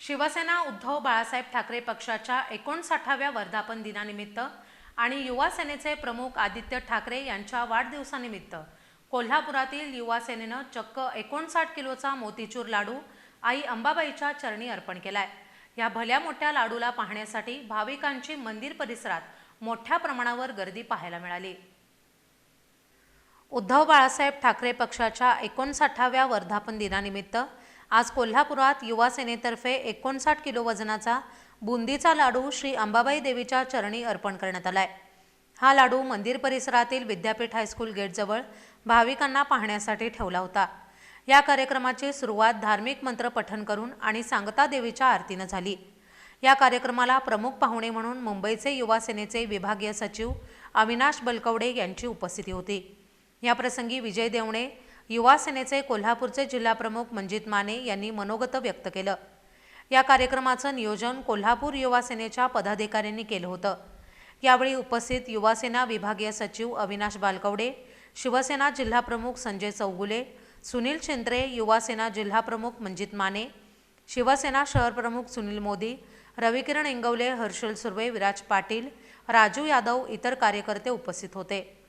शिवसेना उद्धव बाळासाहेब ठाकरे पक्षाच्या एकोणसाठाव्या वर्धापन दिनानिमित्त आणि युवा सेनेचे प्रमुख आदित्य ठाकरे यांच्या वाढदिवसानिमित्त कोल्हापुरातील युवा सेनेनं चक्क एकोणसाठ किलोचा मोतीचूर लाडू आई अंबाबाईच्या चरणी अर्पण केलाय. या भल्या मोठ्या लाडूला पाहण्यासाठी भाविकांची मंदिर परिसरात मोठ्या प्रमाणावर गर्दी पाहायला मिळाली. उद्धव बाळासाहेब ठाकरे पक्षाच्या एकोणसाठाव्या वर्धापन दिनानिमित्त आज कोल्हापुरात युवा सेनेतर्फे एकोणसाठ किलो वजनाचा बुंदीचा लाडू श्री अंबाबाई देवीच्या चरणी अर्पण करण्यात आलाय. हा लाडू मंदिर परिसरातील विद्यापीठ हायस्कूल गेटजवळ भाविकांना पाहण्यासाठी ठेवला होता. या कार्यक्रमाची सुरुवात धार्मिक मंत्र पठण करून आणि सांगता देवीच्या आरतीनं झाली. या कार्यक्रमाला प्रमुख पाहुणे म्हणून मुंबईचे युवा सेनेचे विभागीय सचिव अविनाश बलकवडे यांची उपस्थिती होती. याप्रसंगी विजय देवणे युवा सेनेचे कोल्हापूरचे जिल्हाप्रमुख मंजित माने यांनी मनोगत व्यक्त केलं. या कार्यक्रमाचं नियोजन कोल्हापूर युवा सेनेच्या पदाधिकाऱ्यांनी केलं होतं. यावेळी उपस्थित युवा सेना विभागीय सचिव अविनाश बालकवडे शिवसेना जिल्हाप्रमुख संजय चौगुले सुनील छेंद्रे युवा सेना जिल्हाप्रमुख मंजित माने शिवसेना शहर प्रमुख सुनील मोदी रविकिरण इंगवले हर्षल सुर्वे विराज पाटील राजू यादव इतर कार्यकर्ते उपस्थित होते.